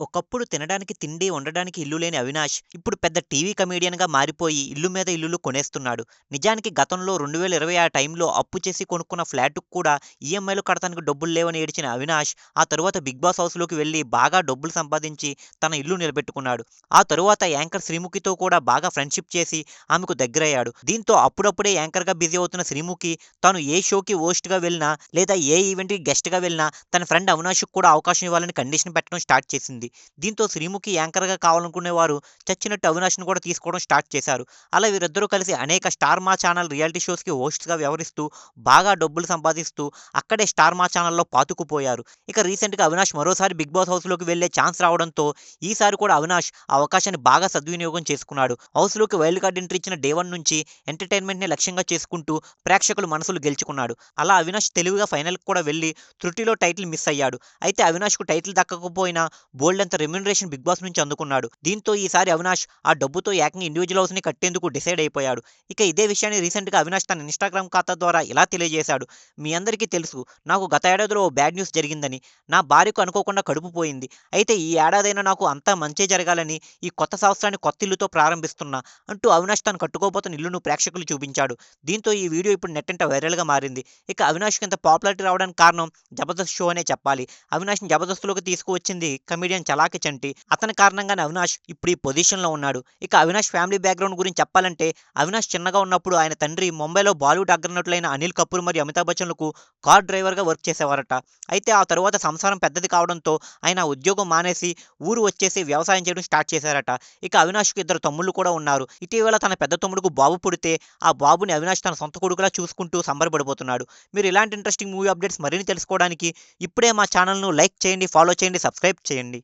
ఒకప్పుడు తినడానికి తిండి, ఉండడానికి ఇల్లు లేని అవినాష్ ఇప్పుడు పెద్ద టీవీ కమెడియన్‌గా మారిపోయి ఇల్లు మీద ఇల్లులు కొనేస్తున్నాడు. నిజానికి గతంలో 2020 ఆ టైంలో అప్పు చేసి కొనుక్కున్న ఫ్లాట్‌కు కూడా ఈఎంఐలు కడతానికి డబ్బులు లేవని ఏడ్చిన అవినాష్ ఆ తరువాత 'బిగ్ బాస్' హౌస్‌లోకి వెళ్ళి బాగా డబ్బులు సంపాదించి తన ఇల్లు నిలబెట్టుకున్నాడు. ఆ తరువాత యాంకర్ శ్రీముఖితో కూడా బాగా ఫ్రెండ్‌షిప్ చేసి ఆమెకు దగ్గరయ్యాడు. దీంతో అప్పుడప్పుడే యాంకర్‌గా బిజీ అవుతున్న శ్రీముఖి తాను ఏ షోకి హోస్ట్‌గా వెళ్ళినా లేదా ఏ ఈవెంట్‌కి గెస్ట్‌గా వెళ్ళినా తన ఫ్రెండ్ అవినాష్‌కు కూడా అవకాశం ఇవ్వాలని కండిషన్ పెట్టడం స్టార్ట్ చేసింది. దీంతో శ్రీముఖి యాంకర్‌గా కావాలనుకునేవారు చచ్చినట్టు అవినాష్ను కూడా తీసుకోవడం స్టార్ట్ చేశారు. అలా వీరిద్దరూ కలిసి అనేక స్టార్ మా ఛానల్ రియాలిటీ షోస్‌కి హోస్ట్గా వ్యవహరిస్తూ బాగా డబ్బులు సంపాదిస్తూ అక్కడే స్టార్ మా ఛానల్‌లో పాతుకుపోయారు. ఇక రీసెంట్‌గా అవినాష్ మరోసారి 'బిగ్ బాస్' హౌస్‌లోకి వెళ్ళే ఛాన్స్ రావడంతో ఈసారి కూడా అవినాష్ ఆ అవకాశాన్ని బాగా సద్వినియోగం చేసుకున్నాడు. హౌస్‌లోకి వైల్డ్ కార్డ్ ఎంట్రీ ఇచ్చిన డే వన్ నుంచి ఎంటర్టైన్మెంట్ని లక్ష్యంగా చేసుకుంటూ ప్రేక్షకులు మనసులు గెలుచుకున్నాడు. అలా అవినాష్ తెలివిగా ఫైనల్‌కి కూడా వెళ్ళి త్రుటిలో టైటిల్ మిస్ అయ్యాడు. అయితే అవినాష్‌కు టైటిల్ దక్కకపోయినా బోలెడంత రెమ్యూనరేషన్ 'బిగ్ బాస్' నుంచి అందుకున్నాడు. దీంతో ఈసారి అవినాష్ ఆ డబ్బుతో ఏకంగా ఇండివిజువల్ హౌస్‌ని కట్టేందుకు డిసైడ్ అయిపోయాడు. ఇక ఇదే విషయాన్ని రీసెంట్‌గా అవినాష్ తన ఇన్‌స్టాగ్రామ్ ఖాతా ద్వారా ఇలా తెలియజేశాడు. మీ అందరికీ తెలుసు నాకు గత ఏడాదిలో ఓ బ్యాడ్ న్యూస్ జరిగిందని. నా భార్యకు అనుకోకుండా కడుపు పోయింది. అయితే ఈ ఏడాదైనా నాకు అంతా మంచే జరగాలని ఈ కొత్త సంవత్సరాన్ని కొత్త ఇల్లుతో ప్రారంభిస్తున్నా అంటూ అవినాష్ తాను కట్టుకోబోతున్న ఇల్లును ప్రేక్షకులు చూపించాడు. దీంతో ఈ వీడియో ఇప్పుడు నెట్టింట వైరల్‌గా మారింది. ఇక అవినాష్‌కి ఇంత పాపులారిటీ రావడానికి కారణం 'జబర్దస్త్' షో అనే చెప్పాలి. అవినాష్‌ని 'జబర్దస్త్'లోకి తీసుకువచ్చింది కమెడియన్ చలాకి చంటి. అతని కారణంగానే అవినాష్ ఇప్పుడు ఈ పొజిషన్‌లో ఉన్నాడు. ఇక అవినాష్ ఫ్యామిలీ బ్యాక్‌గ్రౌండ్ గురించి చెప్పాలంటే అవినాష్ చిన్నగా ఉన్నప్పుడు ఆయన తండ్రి ముంబైలో బాలీవుడ్ అగ్రనటులైన అనిల్ కపూర్ మరియు అమితాబ్ బచ్చన్‌లకు కార్ డ్రైవర్‌గా వర్క్ చేసేవారట. అయితే ఆ తరువాత సంసారం పెద్దది కావడంతో ఆయన ఉద్యోగం మానేసి ఊరు వచ్చేసి వ్యవసాయం చేయడం స్టార్ట్ చేశారట. ఇక అవినాష్‌కు ఇద్దరు తమ్ముళ్ళు కూడా ఉన్నారు. ఇటీవల తన పెద్ద తమ్ముడుకు బాబు పుడితే ఆ బాబుని అవినాష్ తన సొంత కొడుకులా చూసుకుంటూ సంబరపడిపోతున్నాడు. మీరు ఇలాంటి ఇంట్రెస్టింగ్ మూవీ అప్డేట్స్ మరిన్ని తెలుసుకోవడానికి ఇప్పుడే మా ఛానల్‌ను లైక్ చేయండి, ఫాలో చేయండి, సబ్స్క్రైబ్ చేయండి.